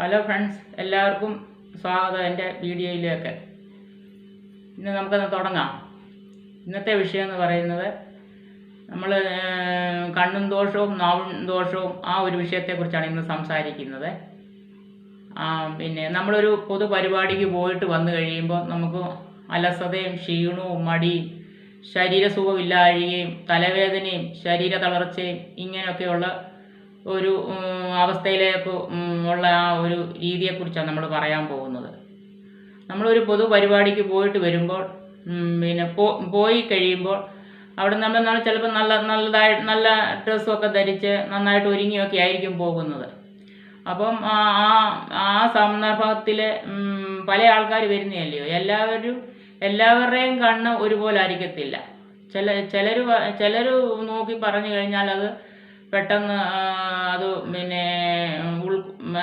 Hello friends എല്ലാവർക്കും സ്വാഗതം എന്റെ വീഡിയോയിലേക്ക്. ഇന്ന് നമുക്കൊന്ന് തുടങ്ങാം. ഇന്നത്തെ വിഷയം എന്ന് പറയുന്നത് നമ്മൾ കണ്ണും ദോഷവും നാവും ദോഷവും ആ ഒരു വിഷയത്തെക്കുറിച്ചാണ് ഇന്ന് സംസാരിക്കുന്നത്. പിന്നെ നമ്മളൊരു പൊതു പരിപാടിക്ക് പോയിട്ട് വന്നു കഴിയുമ്പോൾ നമുക്ക് അലസതയും ക്ഷീണവും മടിയും ശരീരസുഖമില്ലാഴികയും തലവേദനയും ശരീര തളർച്ചയും ഇങ്ങനെയൊക്കെയുള്ള ഒരു അവസ്ഥയിലേക്ക് ഉള്ള ആ ഒരു രീതിയെക്കുറിച്ചാണ് നമ്മൾ പറയാൻ പോകുന്നത്. നമ്മളൊരു പൊതു പരിപാടിക്ക് പോയിട്ട് വരുമ്പോൾ പിന്നെ പോയി കഴിയുമ്പോൾ അവിടെ നമ്മൾ നമ്മൾ ചിലപ്പോൾ നല്ല നല്ലതായി നല്ല ഡ്രസ്സൊക്കെ ധരിച്ച് നന്നായിട്ട് ഒരുങ്ങിയൊക്കെ ആയിരിക്കും പോകുന്നത്. അപ്പം ആ- ആ സന്ദർഭത്തിൽ പല ആൾക്കാർ വരുന്നതല്ലയോ? എല്ലാവരും എല്ലാവരുടെയും കണ്ണ് ഒരുപോലെ ആയിരിക്കത്തില്ല. ചില ചിലർ ചിലർ നോക്കി പറഞ്ഞു കഴിഞ്ഞാൽ അത് പെട്ടെന്ന് അത് പിന്നെ ഉൾ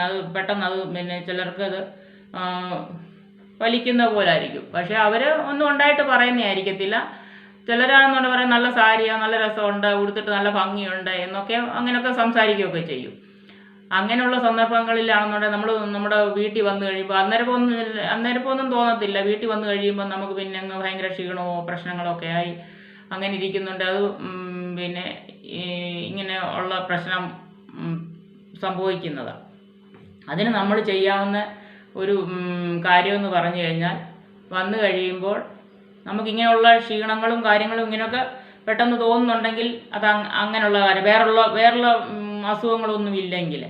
അത് പെട്ടെന്ന് അത് പിന്നെ ചിലർക്ക് അത് വലിക്കുന്ന പോലെ ആയിരിക്കും പക്ഷെ അവർ ഒന്നും ഉണ്ടായിട്ട് പറയുന്നതായിരിക്കത്തില്ല ചിലരാണെന്നുണ്ട് പറയും നല്ല സാരിയാണ് നല്ല രസമുണ്ട് ഉടുത്തിട്ട് നല്ല ഭംഗിയുണ്ട് എന്നൊക്കെ അങ്ങനെയൊക്കെ സംസാരിക്കുകയൊക്കെ ചെയ്യും. അങ്ങനെയുള്ള സന്ദർഭങ്ങളിലാണെന്നുണ്ടെങ്കിൽ നമ്മൾ നമ്മുടെ വീട്ടിൽ വന്നു കഴിയുമ്പോൾ അന്നേരം ഒന്നും അന്നേരം ഒന്നും തോന്നത്തില്ല. വീട്ടിൽ വന്നു കഴിയുമ്പോൾ നമുക്ക് പിന്നെ അങ്ങ് ഭയങ്കര ക്ഷീണമോ പ്രശ്നങ്ങളോ ഒക്കെ ആയി. അങ്ങനെ ഇരിക്കുന്നുണ്ട്. അത് പിന്നെ ഇങ്ങനെ ഉള്ള പ്രശ്നം സംഭവിക്കുന്നത്. അതിന് നമ്മൾ ചെയ്യാവുന്ന ഒരു കാര്യമെന്ന് പറഞ്ഞു കഴിഞ്ഞാൽ വന്നു കഴിയുമ്പോൾ നമുക്കിങ്ങനെയുള്ള ക്ഷീണങ്ങളും കാര്യങ്ങളും ഇങ്ങനെയൊക്കെ പെട്ടെന്ന് തോന്നുന്നുണ്ടെങ്കിൽ അത് അങ്ങനെയുള്ള കാര്യം വേറുള്ള വേറുള്ള അസുഖങ്ങളൊന്നും ഇല്ലെങ്കിൽ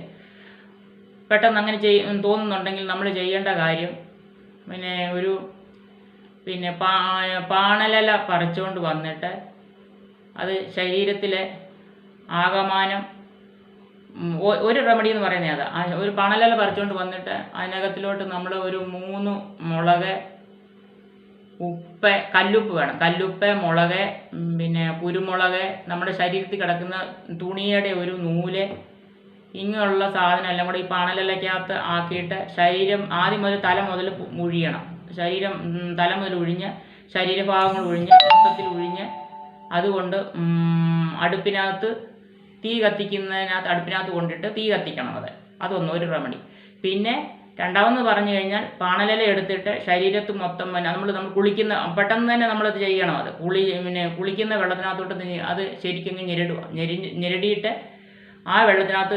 പെട്ടെന്ന് അങ്ങനെ ചെയ് തോന്നുന്നുണ്ടെങ്കിൽ നമ്മൾ ചെയ്യേണ്ട കാര്യം പിന്നെ ഒരു പിന്നെ പാ പാണലല പറിച്ചുകൊണ്ട് വന്നിട്ട് അത് ശരീരത്തിലെ ആകമാനം ഒരു റെമഡി എന്ന് പറയുന്നത് അതാ ഒരു പണലല്ല പറിച്ചുകൊണ്ട് വന്നിട്ട് അതിനകത്തിലോട്ട് നമ്മൾ ഒരു മൂന്ന് മുളക് ഉപ്പ് കല്ലുപ്പ് വേണം. കല്ലുപ്പ് മുളക് പിന്നെ കുരുമുളക് നമ്മുടെ ശരീരത്തിൽ കിടക്കുന്ന തുണിയുടെ ഒരു നൂൽ ഇങ്ങനെയുള്ള സാധനം എല്ലാം കൂടെ ഈ പാണലലക്കകത്ത് ആക്കിയിട്ട് ശരീരം ആദ്യം മുതൽ തല മുതൽ ഒഴിയണം ശരീരം തല മുതൽ ഒഴിഞ്ഞ് ശരീരഭാഗങ്ങൾ ഒഴിഞ്ഞ് മൊത്തത്തിൽ ഒഴിഞ്ഞ് അതുകൊണ്ട് അടുപ്പിനകത്ത് തീ കത്തിക്കുന്നതിനകത്ത് അടുപ്പിനകത്ത് കൊണ്ടിട്ട് തീ കത്തിക്കണം അത്. അതൊന്നും ഒരു റെമഡി പിന്നെ രണ്ടാമെന്ന് പറഞ്ഞു കഴിഞ്ഞാൽ പാണലില എടുത്തിട്ട് ശരീരത്ത് മൊത്തം പിന്നെ നമ്മൾ നമ്മൾ കുളിക്കുന്ന പെട്ടെന്ന് തന്നെ നമ്മൾ അത് ചെയ്യണം അത്. കുളി പിന്നെ കുളിക്കുന്ന വെള്ളത്തിനകത്തോട്ട് അത് ശരിക്കും ഞെരടുക. ഞെരി ഞെരടിയിട്ട് ആ വെള്ളത്തിനകത്ത്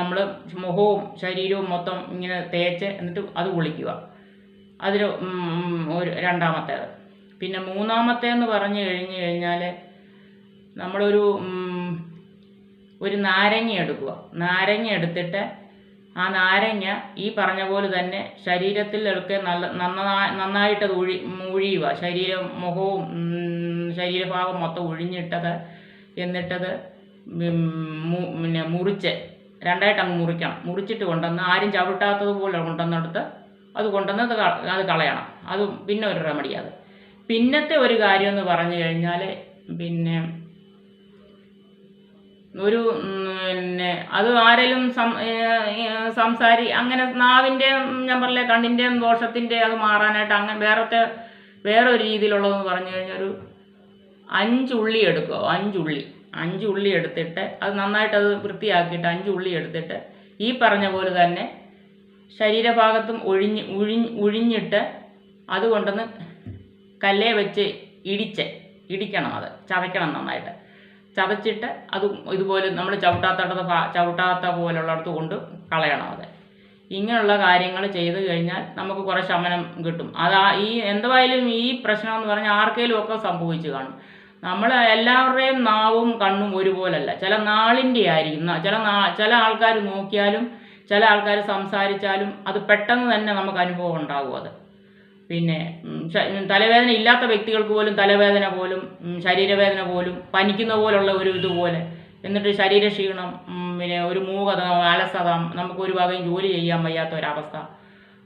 നമ്മൾ മുഖവും ശരീരവും മൊത്തം ഇങ്ങനെ തേച്ച് എന്നിട്ട് അത് കുളിക്കുക. അതിൽ ഒരു രണ്ടാമത്തേത്. പിന്നെ മൂന്നാമത്തേന്ന് പറഞ്ഞു കഴിഞ്ഞ് കഴിഞ്ഞാൽ നമ്മളൊരു ഒരു നാരങ്ങ എടുക്കുക. നാരങ്ങ എടുത്തിട്ട് ആ നാരങ്ങ ഈ പറഞ്ഞ പോലെ തന്നെ ശരീരത്തിൽ ശരീരത്തിലൊക്കെ നല്ല നന്നായി നന്നായിട്ടത് ഒഴി ഒഴിയുക ശരീരം മുഖവും ശരീരഭാഗം മൊത്തം ഒഴിഞ്ഞിട്ടത് എന്നിട്ടത് പിന്നെ മുറിച്ച് രണ്ടായിട്ട് അങ്ങ് മുറിക്കണം. മുറിച്ചിട്ട് കൊണ്ടുവന്ന് ആരും ചവിട്ടാത്തത് പോലെ കൊണ്ടുവന്നെടുത്ത് അത് കൊണ്ടുവന്ന് അത് അത് കളയണം. അത് പിന്നെ ഒരു റെമഡി അത്. പിന്നത്തെ ഒരു കാര്യം എന്ന് പറഞ്ഞു കഴിഞ്ഞാൽ പിന്നെ ഒരു പിന്നെ അത് ആരെങ്കിലും സംസാരി അങ്ങനെ നാവിന്റെ ഞാൻ പറഞ്ഞില്ലേ കണ്ണിന്റെയും ദോഷത്തിന്റെ അത് മാറാനായിട്ട് അങ്ങനെ വേറത്തെ വേറെ ഒരു രീതിയിലുള്ളതെന്ന് പറഞ്ഞു കഴിഞ്ഞാൽ ഒരു അഞ്ചുള്ളി എടുക്കുക അഞ്ചുള്ളി. അഞ്ചുള്ളി എടുത്തിട്ട് അത് നന്നായിട്ട് അത് വൃത്തിയാക്കിയിട്ട് അഞ്ചുള്ളി എടുത്തിട്ട് ഈ പറഞ്ഞ പോലെ തന്നെ ശരീരഭാഗത്തും ഒഴിഞ്ഞ് ഉഴിഞ്ഞ് ഉഴിഞ്ഞിട്ട് അത് കൊണ്ടുവന്ന് കല്ലേ വെച്ച് ഇടിച്ച് ഇടിക്കണം അത് ചതയ്ക്കണം നന്നായിട്ട്. ചതച്ചിട്ട് അത് ഇതുപോലെ നമ്മൾ ചവിട്ടാത്തടത്ത് ചവിട്ടാത്ത പോലുള്ളിടത്ത് കൊണ്ട് കളയണം അത്. ഇങ്ങനെയുള്ള കാര്യങ്ങൾ ചെയ്ത് കഴിഞ്ഞാൽ നമുക്ക് കുറേ ശമനം കിട്ടും. അത് ഈ എന്തായാലും ഈ പ്രശ്നം എന്ന് പറഞ്ഞാൽ ആർക്കെങ്കിലും ഒക്കെ സംഭവിച്ചു കാണും. നമ്മൾ എല്ലാവരുടെയും നാവും കണ്ണും ഒരുപോലല്ല. ചില നാളിന്റെ ആയിരിക്കും. ചില നാ ചില ആൾക്കാർ നോക്കിയാലും ചില ആൾക്കാർ സംസാരിച്ചാലും അത് പെട്ടെന്ന് തന്നെ നമുക്ക് അനുഭവം ഉണ്ടാകും അത്. പിന്നെ തലവേദന ഇല്ലാത്ത വ്യക്തികൾക്ക് പോലും തലവേദന പോലും ശരീരവേദന പോലും പനിക്കുന്ന പോലുള്ള ഒരു ഇതുപോലെ എന്നിട്ട് ശരീരക്ഷീണം പിന്നെ ഒരു മൂകത അലസത നമുക്ക് ഒരു വകയും ജോലി ചെയ്യാൻ വയ്യാത്ത ഒരവസ്ഥ.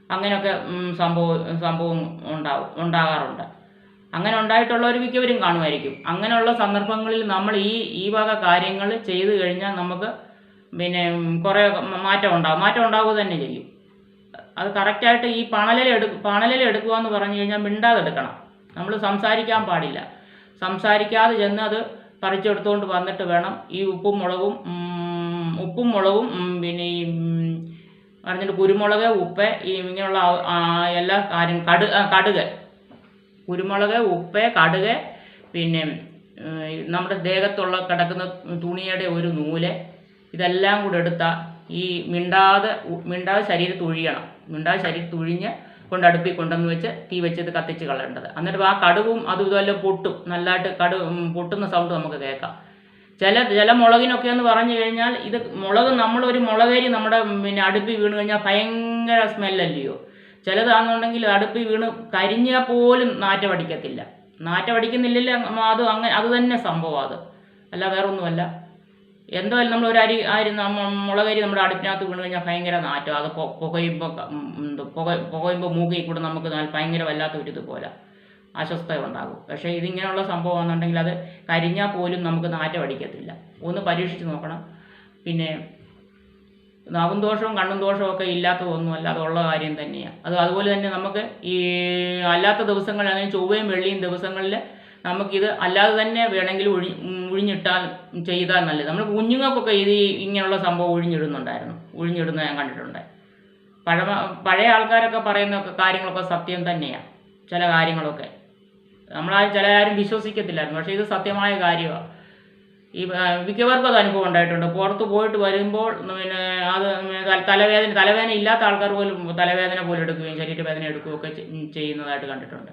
അങ്ങനെയൊക്കെ സംഭവം സംഭവം ഉണ്ടാവും ഉണ്ടാകാറുണ്ട്. അങ്ങനെ ഉണ്ടായിട്ടുള്ളവർ മിക്കവരും കാണുമായിരിക്കും. അങ്ങനെയുള്ള സന്ദർഭങ്ങളിൽ നമ്മൾ ഈ ഈ വക കാര്യങ്ങൾ ചെയ്തു കഴിഞ്ഞാൽ നമുക്ക് പിന്നെ കുറേ മാറ്റം ഉണ്ടാകും മാറ്റം ഉണ്ടാവുക തന്നെ ചെയ്യും. അത് കറക്റ്റായിട്ട് ഈ പണലിൽ എടു പണലിൽ എടുക്കുക എന്ന് പറഞ്ഞു കഴിഞ്ഞാൽ മിണ്ടാതെ എടുക്കണം നമ്മൾ സംസാരിക്കാൻ പാടില്ല. സംസാരിക്കാതെ ചെന്ന് അത് പറിച്ചെടുത്തുകൊണ്ട് വന്നിട്ട് വേണം ഈ ഉപ്പും മുളകും ഉപ്പും മുളകും പിന്നെ ഈ പറഞ്ഞിട്ട് കുരുമുളക് ഉപ്പ് ഈ ഇങ്ങനെയുള്ള എല്ലാ കാര്യം കടു കടുക്. കുരുമുളക് ഉപ്പ് കടുക് പിന്നെ നമ്മുടെ ദേഹത്തുള്ള കിടക്കുന്ന തുണിയുടെ ഒരു നൂൽ ഇതെല്ലാം കൂടെ എടുത്ത ഈ മിണ്ടാതെ മിണ്ടാതെ ശരീരം തുഴിയണം മിണ്ടാതെ ശരീരം തുഴിഞ്ഞ് കൊണ്ട് അടുപ്പിൽ കൊണ്ടുവന്ന് വെച്ച് തീ വെച്ചത് കത്തിച്ച് കളയേണ്ടത്. എന്നിട്ട് ആ കടുവും അതും ഇതുമെല്ലാം പൊട്ടും. നല്ലതായിട്ട് കടു പൊട്ടുന്ന സൗണ്ട് നമുക്ക് കേൾക്കാം. ചില ചില മുളകിനൊക്കെ എന്ന് പറഞ്ഞു കഴിഞ്ഞാൽ ഇത് മുളക് നമ്മളൊരു മുളകരി നമ്മുടെ പിന്നെ അടുപ്പിൽ വീണ് കഴിഞ്ഞാൽ ഭയങ്കര സ്മെല്ലല്ലയോ ചിലതാണെന്നുണ്ടെങ്കിൽ അടുപ്പിൽ വീണ് കരിഞ്ഞാൽ പോലും നാറ്റമടിക്കത്തില്ല നാറ്റമടിക്കുന്നില്ല അത് അങ്ങനെ അത് തന്നെ സംഭവം അത്. അല്ല വേറൊന്നുമല്ല. എന്തായാലും നമ്മൾ ഒരു അരി അരി മുളകരി നമ്മുടെ അടുപ്പിനകത്ത് വീണ് കഴിഞ്ഞാൽ ഭയങ്കര നാറ്റം. അത് പുകയുമ്പോൾ പുക പുകയുമ്പോൾ മൂക്കി കൂടെ നമുക്ക് ഭയങ്കര വല്ലാത്ത ഒരു ഇതുപോലെ അസ്വസ്ഥത ഉണ്ടാകും. പക്ഷേ ഇതിങ്ങനെയുള്ള സംഭവം സംഭവമാണെന്നുണ്ടെങ്കിൽ അത് കരിഞ്ഞാൽ പോലും നമുക്ക് നാറ്റം അടിക്കത്തില്ല. ഒന്ന് പരീക്ഷിച്ച് നോക്കണം. പിന്നെ നാവും ദോഷവും കണ്ണും ദോഷവും ഒക്കെ ഇല്ലാത്തതൊന്നുമല്ല അതുള്ള കാര്യം തന്നെയാണ് അത് അതുപോലെ തന്നെ നമുക്ക് ഈ അല്ലാത്ത ദിവസങ്ങളിൽ അല്ലെങ്കിൽ ചൊവ്വയും വെള്ളിയും ദിവസങ്ങളിൽ നമുക്കിത് അല്ലാതെ തന്നെ വേണമെങ്കിൽ ഒഴി ഉം, ഒഴിഞ്ഞിട്ടാൽ ചെയ്താൽ നല്ലത്. നമ്മൾ കുഞ്ഞുങ്ങൾക്കൊക്കെ ഇത് ഇങ്ങനെയുള്ള സംഭവം ഉഴിഞ്ഞിടുന്നുണ്ടായിരുന്നു. ഉഴിഞ്ഞിടുന്ന ഞാൻ കണ്ടിട്ടുണ്ട്. പഴമ പഴയ ആൾക്കാരൊക്കെ പറയുന്ന കാര്യങ്ങളൊക്കെ സത്യം തന്നെയാണ് ചില കാര്യങ്ങളൊക്കെ. നമ്മളാരും ചില ആരും വിശ്വസിക്കത്തില്ലായിരുന്നു. പക്ഷേ ഇത് സത്യമായ കാര്യമാണ് ഈ മിക്കവർക്കും അത് അനുഭവം ഉണ്ടായിട്ടുണ്ട്. പുറത്ത് പോയിട്ട് വരുമ്പോൾ പിന്നെ അത് തലവേദന തലവേദന ഇല്ലാത്ത ആൾക്കാർ പോലും തലവേദന പോലും എടുക്കുകയും ശരീരവേദന എടുക്കുകയും ഒക്കെ ചെയ്യുന്നതായിട്ട് കണ്ടിട്ടുണ്ട്.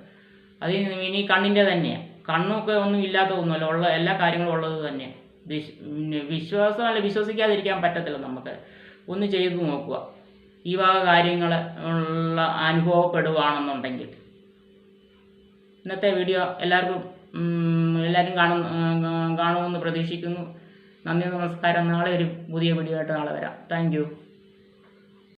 അത് ഇനി കണ്ണിന്റെ തന്നെയാണ് കണ്ണൊക്കെ ഒന്നും ഇല്ലാത്തതൊന്നുമല്ല. ഉള്ള എല്ലാ കാര്യങ്ങളും ഉള്ളത് തന്നെ. വിശ്വാസം അല്ല വിശ്വസിക്കാതിരിക്കാൻ പറ്റത്തില്ല നമുക്ക്. ഒന്ന് ചെയ്തു നോക്കുക. ഈ വക കാര്യങ്ങൾ ഉള്ള അനുഭവപ്പെടുവാണെന്നുണ്ടെങ്കിൽ. ഇന്നത്തെ വീഡിയോ എല്ലാവർക്കും എല്ലാവരും കാണും കാണുമെന്ന് പ്രതീക്ഷിക്കുന്നു. നന്ദി നമസ്കാരം. നാളെ ഒരു പുതിയ വീഡിയോ ആയിട്ട് നാളെ വരാം. താങ്ക്